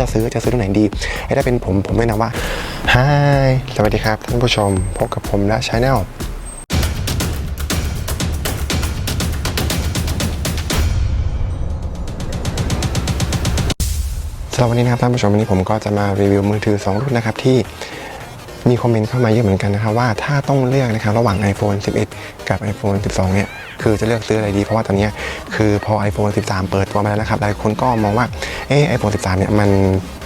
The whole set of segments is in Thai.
จะซื้อจะซื้อตัวไหนดีถ้าเป็นผมผมแนะนำว่าฮายสวัสดีครับท่านผู้ชมพบกับผมและชาแนลสำหรับวันนี้นะครับท่านผู้ชมวันนี้ผมก็จะมารีวิวมือถือ 2 รุ่นนะครับที่ มีคอมเมนต์เข้ามาเยอะเหมือนกันนะครับว่าถ้าต้องเลือกนะครับระหว่าง iPhone 11 กับ iPhone 12 เนี่ยคือจะเลือกซื้ออะไรดีเพราะว่าตอนนี้คือพอ iPhone 13 เปิดตัวมาแล้วนะครับหลายคนก็มองว่าเออ iPhone 13 เนี่ยมัน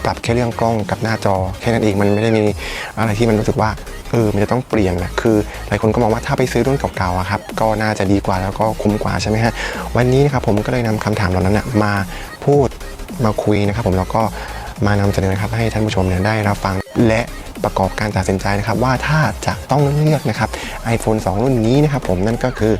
ปรับแค่เรื่องกล้องกับหน้าจอ แค่นั้นเองมันไม่ได้มีอะไรที่มันรู้สึกว่าเออมันจะต้องเปลี่ยนนะคือหลายคนก็มองว่าถ้าไปซื้อรุ่นเก่าๆครับก็น่าจะดีกว่าแล้วก็คุ้มกว่าใช่ไหมฮะวันนี้นะครับผมก็เลยนำคำถามเหล่านั้นนะมาพูดมาคุยนะครับผมแล้วก็มานำเสนอครับให้ท่านผู้ชมเนี่ยได้รับฟังและ ประกอบการตัดสินใจนะครับว่าถ้าจะต้องเลือกนะครับ iPhone 2 รุ่นนี้นะครับผมนั่นก็คือ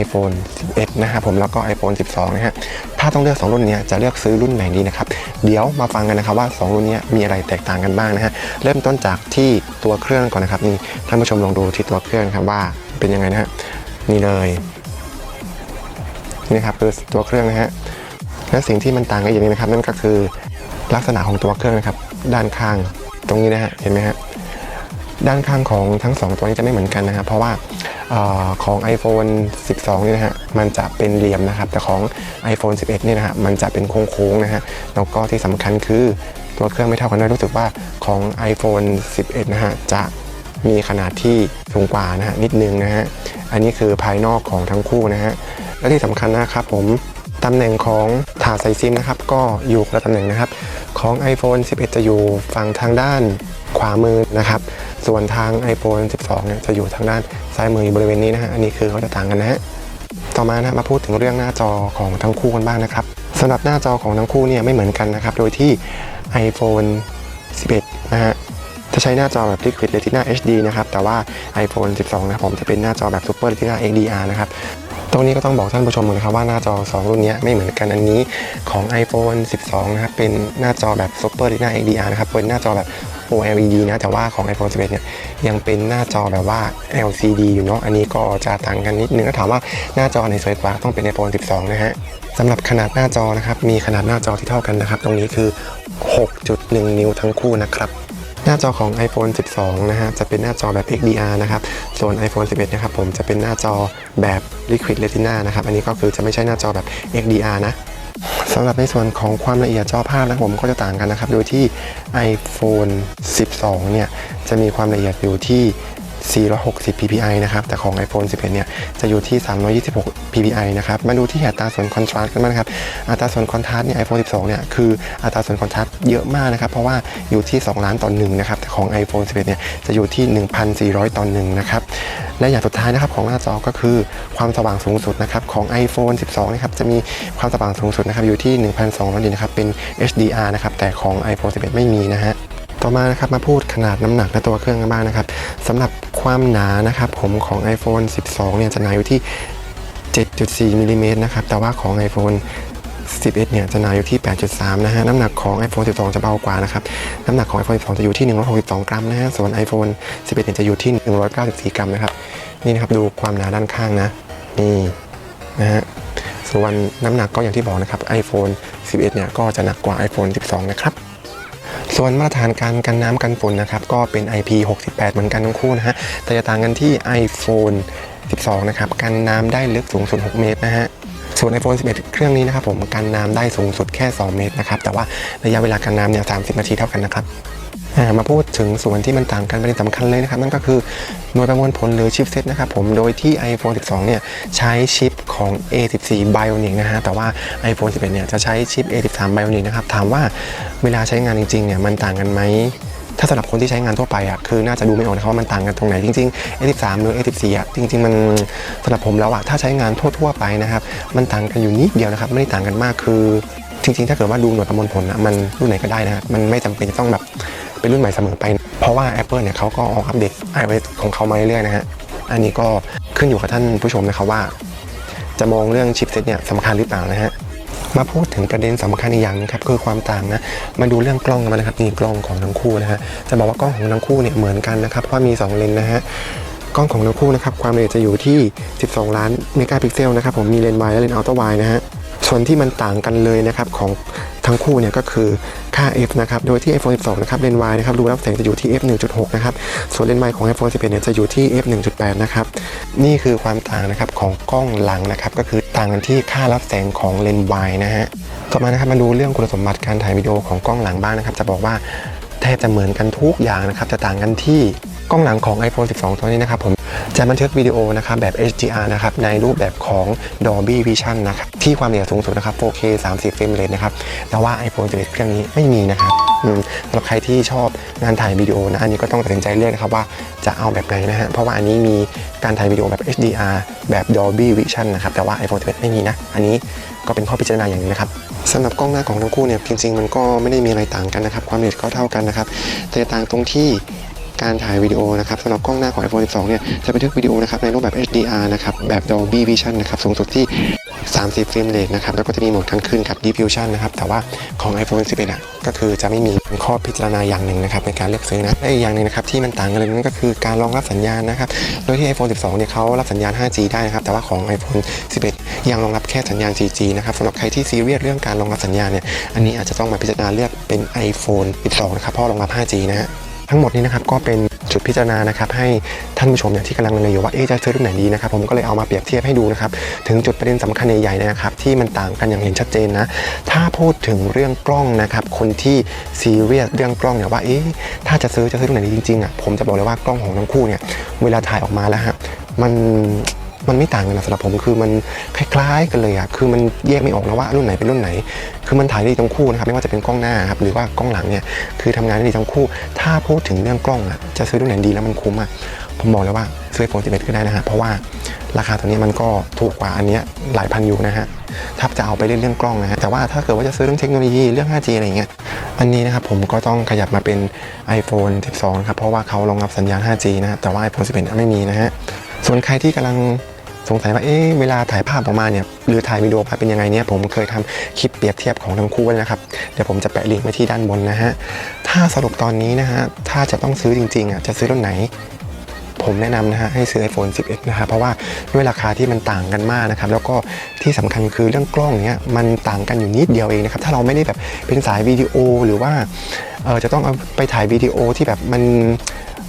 iPhone 11 นะครับผมแล้วก็ iPhone 12 นะฮะถ้าต้องเลือก 2 รุ่นนี้จะเลือกซื้อรุ่นไหนดีนะครับเดี๋ยวมาฟังกันนะครับว่า 2 รุ่นนี้มีอะไรแตกต่างกันบ้างนะฮะเริ่มต้นจากที่ตัวเครื่องก่อนนะครับนี่ท่านผู้ชมลองดูที่ตัวเครื่องครับว่าเป็นยังไงนะฮะนี่เลยนี่ครับคือตัวเครื่องนะฮะและสิ่งที่มันต่างกันอย่างนี้นะครับ นั่นก็คือลักษณะของตัวเครื่องนะครับ ด้านข้างตรงนี้นะฮะเห็นไหมฮะ ด้านข้างของทั้ง 2 ตัวนี้จะไม่เหมือนกันนะครับเพราะว่าออของ iPhone 12 นี่นะฮะมันจะเป็นเหลี่ยมนะครับ แต่ของ iPhone 11 นี่นะฮะมันจะเป็นโค้งๆนะฮะแล้วก็ที่สำคัญคือตัวเครื่องไม่เท่ากันด้วยรู้สึกว่าของ iPhone 11 นะฮะจะมีขนาดที่สูงกว่านะฮะนิดนึงนะฮะอันนี้คือภายนอกของทั้งคู่นะฮะและที่สำคัญนะครับผมตำแหน่งของถาดใส่ซิมนะครับ ก็อยู่คนละตำแหน่งนะครับ ของ iPhone 11 จะอยู่ฝั่งทางด้านามือนะครับ ส่วนทาง iPhone 12 เนี่ยจะอยู่ทางด้านซ้ายมืออยู่บริเวณนี้นะฮะ อันนี้คือเขาจะต่างกันนะฮะ ต่อมานะมาพูดถึงเรื่องหน้าจอของทั้งคู่กันบ้างนะครับสำหรับหน้าจอของทั้งคู่เนี่ยไม่เหมือนกันนะครับ โดยที่ iPhone 11 นะฮะจะใช้หน้าจอแบบ Liquid Retina HD นะครับ แต่ว่า iPhone 12 นะผมจะเป็นหน้าจอแบบ Super Retina XDR นะครับตรงนี้ก็ต้องบอกท่านผู้ชมเลยนะครับว่าหน้าจอ 2 รุ่นนี้ไม่เหมือนกันอันนี้ของ iPhone 12 นะครับ เป็นหน้าจอแบบ Super Retina XDR นะครับ เป็นหน้าจอแบบ OLED นะแต่ว่าของ iPhone 11 เนี่ยยังเป็นหน้าจอแบบว่า LCD อยู่เนาะอันนี้ก็จะต่างกันนิดนึงถ้าถามว่าหน้าจอไหนสวยกว่าต้องเป็น iPhone 12 นะฮะสำหรับขนาดหน้าจอนะครับมีขนาดหน้าจอที่เท่ากันนะครับ ตรงนี้คือ 6.1 นิ้วทั้งคู่นะครับหน้าจอของ iPhone 12 นะฮะ จะเป็นหน้าจอแบบ XDR นะครับ ส่วน iPhone 11 นะครับผมจะเป็นหน้าจอแบบ Liquid Retina นะครับ อันนี้ก็คือจะไม่ใช่หน้าจอแบบ XDR นะ สำหรับในส่วนของความละเอียดจอภาพนะผมก็จะต่างกันนะครับ โดยที่ iPhone 12 เนี่ย จะมีความละเอียดอยู่ที่ 460 ppi นะครับ แต่ของ iPhone 11 เนี่ย จะอยู่ที่ 326 ppi นะครับ มาดูที่อัตราส่วนคอนทราสต์กันบ้างครับ อัตราส่วนคอนทราสต์เนี่ย iPhone 12 เนี่ย คืออัตราส่วนคอนทราสต์เยอะมากนะครับ เพราะว่าอยู่ที่ 2 ล้านต่อหนึ่งนะครับ แต่ของ iPhone 11 เนี่ย จะอยู่ที่ 1,400 ต่อหนึ่งนะครับ และอย่างสุดท้ายนะครับของหน้าจอก็คือความสว่างสูงสุดนะครับของ iPhone 12 นะครับ จะมีความสว่างสูงสุดนะครับอยู่ที่ 1,200นิตนะครับ เป็น HDR นะครับ แต่ของ iPhone 11 ไม่มีนะฮะ ต่อมานะครับมาพูด ขนาดน้ำหนักและตัวเครื่องกันบ้างนะครับสำหรับความหนานะครับผมของ iPhone 12 เนี่ยจะหนาอยู่ที่ 7.4มิลลิเมตรนะครับแต่ว่าของ iPhone 11 เนี่ยจะหนาอยู่ที่ 8.3 นะฮะ น้ำหนักของ iPhone 12 จะเบากว่านะครับ น้ำหนักของ iPhone 12 จะอยู่ที่ 162 กรัมนะฮะ ส่วน iPhone 11 เนี่ยจะอยู่ที่ 194 กรัมนะครับ นี่นะครับดูความหนาด้านข้างนะ นี่นะฮะ ส่วนน้ำหนักก็อย่างที่บอกนะครับ iPhone 11 เนี่ยก็จะหนักกว่า iPhone 12 นะครับ ส่วนมาตรฐานการกันน้ำกันฝนนะครับก็เป็น IP68 เหมือนกันทั้งคู่นะฮะแต่จะต่างกันที่ iPhone 12 นะครับกันน้ำได้ลึกสูงสุด 6 เมตรนะฮะส่วน iPhone 11 เครื่องนี้นะครับผมกันน้ำได้สูงสุดแค่ 2 เมตรนะครับแต่ว่าระยะเวลากันน้ำเนี่ย30 นาทีเท่ากันนะครับ มาพูดถึงส่วนที่มันต่างกันประเด็นสำคัญเลยนะครับนั่นก็คือหน่วยประมวลผลหรือชิปเซตนะครับผมโดยที่ iPhone 12 เนี่ยใช้ชิปของ A14 Bionic นะฮะแต่ว่า iPhone 11 เนี่ยจะใช้ชิป A13 Bionic นะครับถามว่าเวลาใช้งานจริงๆเนี่ยมันต่างกันไหมถ้าสำหรับคนที่ใช้งานทั่วไปอะคือน่าจะดูไม่ออกนะครับว่ามันต่างกันตรงไหนจริงๆ A13 หรือ A14 อะจริง ๆ มันสำหรับผมแล้วอะถ้าใช้งานทั่วๆไปนะครับมันต่างกันอยู่นิดเดียวนะครับไม่ได้ต่างกันมากคือจริงๆ ถ้าเกิดว่าดูหน่วยประมวลผลนะมันรุ่นไหนก็ได้นะครับมันไม่จำเป็นจะต้องแบบ เป็นรุ่นใหม่เสมอไป เพราะว่า Apple เนี่ยเขาก็ออกอัปเดต iOS ของเขามาเรื่อยๆนะฮะอันนี้ก็ขึ้นอยู่กับท่านผู้ชมนะครับว่า จะมองเรื่องชิปเซตเนี่ยสำคัญหรือเปล่านะฮะมาพูดถึงประเด็นสำคัญอีกอย่างหนึงครับคือความต่างนะมาดูเรื่องกล้องกันมานะครับนี่กล้องของทั้งคู่นะฮะจะบอกว่ากล้องของทั้งคู่เนี่ยเหมือนกันนะครับเพราะมี 2 เลนนะฮะกล้องของทั้งคู่นะครับความละเอียดจะอยู่ที่ 12 ล้านเมกะพิกเซลนะครับผมมีเลนส์ไวด์และเลนส์อัลตร้าไวนะฮะ ส่วนที่มันต่างกันเลยนะครับของทั้งคู่เนี่ยก็คือค่า f นะครับ โดยที่ iPhone 12 นะครับ เลนส์ wide นะครับ รูรับแสงจะอยู่ที่ f 1.6 นะครับ ส่วนเลนส์ wide ของ iPhone 11 เนี่ย จะอยู่ที่ f 1.8 นะครับ นี่คือความต่างนะครับของกล้องหลังนะครับ ก็คือต่างกันที่ค่ารับแสงของเลนส์ wide นะฮะ ต่อมานะครับ มาดูเรื่องคุณสมบัติการถ่ายวิดีโอของกล้องหลังบ้างนะครับ จะบอกว่าแทบจะเหมือนกันทุกอย่างนะครับ จะต่างกันที่กล้องหลังของ iPhone 12 ตัวนี้นะครับ ผม จะบันทึกวิดีโอนะครับแบบ HDR นะครับในรูปแบบของ Dolby Vision นะครับที่ความละเอียดสูงสุดนะครับ 4K 30เฟรมเรทนะครับแต่ว่า iPhone 11เครื่องนี้ไม่มีนะครับสำหรับใครที่ชอบงานถ่ายวิดีโอนะอันนี้ก็ต้องตัดสินใจเลือกนะครับว่าจะเอาแบบไหนนะฮะเพราะว่าอันนี้มีการถ่ายวิดีโอแบบ HDR แบบ Dolby Vision นะครับแต่ว่า iPhone 11ไม่มีนะ อันนี้ก็เป็นข้อพิจารณาอย่างหนึงนะครับสำหรับกล้องหน้าของทั้งคู่เนี่ยจริงๆ มันก็ไม่ได้มีอะไรต่างกันนะครับ ความละเอียดก็เท่ากันนะครับแต่ต่างตรงที่ การถ่ายวิดีโอนะครับสำหรับกล้องหน้าของ iPhone 12 เนี่ยจะบันทึกวิดีโอนะครับในรูปแบบ HDR นะครับแบบ Dolby Vision นะครับสูงสุดที่ 30 เฟรมเรทนะครับแล้วก็จะมีโหมดทั้งขึ้นกับ Deep Fusion นะครับแต่ว่าของ iPhone 11อะก็คือจะไม่มีเป็นข้อพิจารณาอย่างหนึ่งนะครับในการเลือกซื้อนะและอีกอย่างหนึ่งนะครับที่มันต่างกันเลยนั่นก็คือการรองรับสัญญาณนะครับโดยที่ iPhone 12 เนี่ยเขารับสัญญาณ 5G ได้นะครับแต่ว่าของ iPhone 11 ยังรองรับแค่สัญญาณ 4G นะครับสำหรับใครที่ซีเรียสเรื่องการรองรับสัญญาณเนี่ยอันนี้อาจจะต้องมาพิจารณาเลือกเป็น iPhone 12 นะครับเพราะรองรับ 5G นะฮะ ทั้งหมดนี้นะครับก็เป็นจุดพิจารณานะครับให้ท่านผู้ชมเนี่ยที่กำลังเลอยู่ว่าเอ๊จะซื้อรุ่นไหนดีนะครับผมก็เลยเอามาเปรียบเทียบให้ดูนะครับถึงจุดประเด็นสำคัญใหญ่ๆนะครับที่มันต่างกันอย่างเห็นชัดเจนนะถ้าพูดถึงเรื่องกล้องนะครับคนที่ซีเรียสเรื่องกล้องเนี่ยว่าเอ๊ถ้าจะซื้อจะซื้อรุ่นไหนดีจริงๆอะผมจะบอกเลยว่ากล้องของทั้งคู่เนี่ยเวลาถ่ายออกมาแล้วฮะมัน มันไม่ต่างกันนะสำหรับผมคือมันคล้ายๆกันเลยอะคือมันแยกไม่ออกนะว่ารุ่นไหนเป็นรุ่นไหน คือมันถ่ายได้ดีทั้งคู่นะครับไม่ว่าจะเป็นกล้องหน้าครับหรือว่ากล้องหลังเนี่ยคือทำงานได้ดีทั้งคู่ ถ้าพูดถึงเรื่องกล้องอะจะซื้อรุ่นไหนดีแล้วมันคุ้มอะผมบอกเลยว่าซื้อ iPhone 11 ก็ได้นะฮะเพราะว่าราคาตัวนี้มันก็ถูกกว่าอันเนี้ยหลายพันอยู่นะฮะถ้าจะเอาไปเล่นเรื่องกล้องนะฮะแต่ว่าถ้าเกิดว่าจะซื้อเรื่องเทคโนโลยีเรื่อง 5G อะไรอย่างเงี้ยอันนี้นะครับผมก็ต้องขยับมาเป็น iPhone 12 ครับ เพราะว่าเขารองรับสัญญาณ 5G นะฮะแต่ว่า iPhone 11 ไม่มีนะฮะส่วนใครที่กำลัง สงสัยว่าเอ๊ะเวลาถ่ายภาพออกมาเนี่ยหรือถ่ายวิดีโอมาเป็นยังไงเนี่ยผมเคยทำคลิปเปรียบเทียบของทั้งคู่ไว้นะครับเดี๋ยวผมจะแปะลิงก์ไว้ที่ด้านบนนะฮะถ้าสรุปตอนนี้นะฮะถ้าจะต้องซื้อจริงๆอะจะซื้อรุ่นไหนผมแนะนำนะฮะให้ซื้อ iPhone 11 นะครับเพราะว่าด้วยราคาที่มันต่างกันมากนะครับ แล้วก็ที่สำคัญคือเรื่องกล้องเนี้ยมันต่างกันอยู่นิดเดียวเองนะครับ ถ้าเราไม่ได้แบบเป็นสายวิดีโอหรือว่าเออจะต้องเอาไปถ่ายวิดีโอที่แบบมัน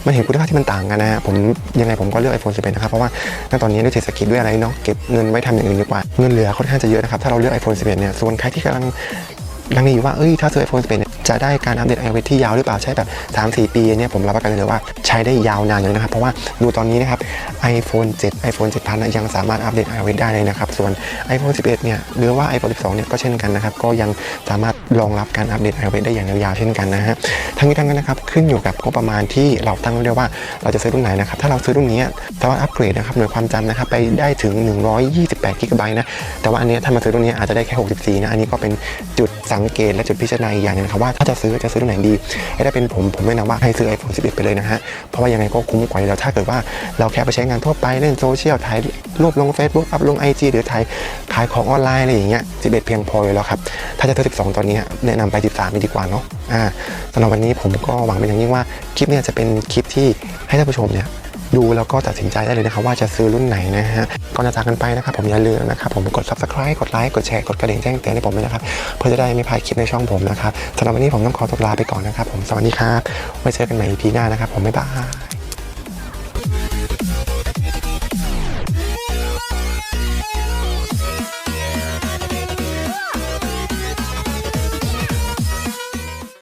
มันเห็นคุณภาพที่มันต่างกันนะฮะผมยังไงผมก็เลือก iPhone 11 นะครับ เพราะว่าณตอนนี้ด้วยเศรษฐกิจด้วยอะไรเนาะเก็บเงินไว้ทำอย่างอื่นดีกว่า เงินเหลือค่อนข้างจะเยอะนะครับ ถ้าเราเลือก iPhone 11 เนี่ย ส่วนใครที่กำลังลังเลอยู่ว่าเอ้ยถ้าซื้อ iPhone 11 เนี่ย จะได้การอัปเดต iOS ที่ยาวหรือเปล่าใช้แบบ 3-4 ปีเนี่ยผมรับประกันเลยว่าใช้ได้ยาวนานเลยนะครับ เพราะว่าดูตอนนี้นะครับ iPhone 7 iPhone 7 0 0นะยังสามารถอัปเดต iOS ได้เลยนะครับ ส่วน iPhone 11 เนี่ยหรือว่า iPhone 12 เนี่ยก็เช่นกันนะครับ ก็ยังสามารถ รองรับการอัปเดต iOS ได้อย่างยาวๆเช่นกันนะฮะทั้งนี้ทั้งนั้นนะครับขึ้นอยู่กับงบประมาณที่เราตั้งไว้ด้วยว่าเราจะซื้อรุ่นไหนนะครับถ้าเราซื้อรุ่นนี้สามารถอัปเกรดนะครับหน่วยความจำนะครับไปได้ถึง 128กิกะไบต์นะแต่ว่าอันนี้ถ้ามาซื้อรุ่นนี้อาจจะได้แค่ 64 นะอันนี้ก็เป็นจุดสังเกตและจุดพิจารณาอีกอย่างนึงนะครับว่าถ้าจะซื้อจะซื้อรุ่นไหนดีถ้าเป็นผมผมแนะนำว่าให้ซื้อ iPhone 11 ไปเลยนะฮะเพราะว่ายังไงก็คุ้มกว่าแล้วถ้าเกิดว่าเราแค่ไปใช้งานทั่วไปเล่นโซเชียลถ่ายรูปลง Facebook อัพลง IG หรือถ่ายขายของออนไลน์อะไรอย่างเงี้ย11 เพียงพออยู่แล้วครับถ้าจะซื้อ12 ตอนนี้แนะนำไป13นี่ดีกว่าเนาะอ่าสำหรับวันนี้ผมก็หวังเป็นอย่างยิ่งว่าคลิปเนี้จะเป็นคลิปที่ให้ท่านผู้ชมเนี่ยดูแล้วก็ตัดสินใจได้เลยนะครับว่าจะซื้อรุ่นไหนนะฮะก่อนจะจากกันไปนะครับผมอย่าลืมนะครับผมกด subscribe กดไลค์กดแชร์กดกระดิ่งแจ้งเตือนให้ผมด้วยนะครับเพื่อจะได้ไม่พลาดคลิปในช่องผมนะครับสำหรับวันนี้ผมต้องขอตัวลาไปก่อนนะครับผมสวัสดีครับไว้เจอกันใหม่ EP หน้านะครับผมบ๊ายบาย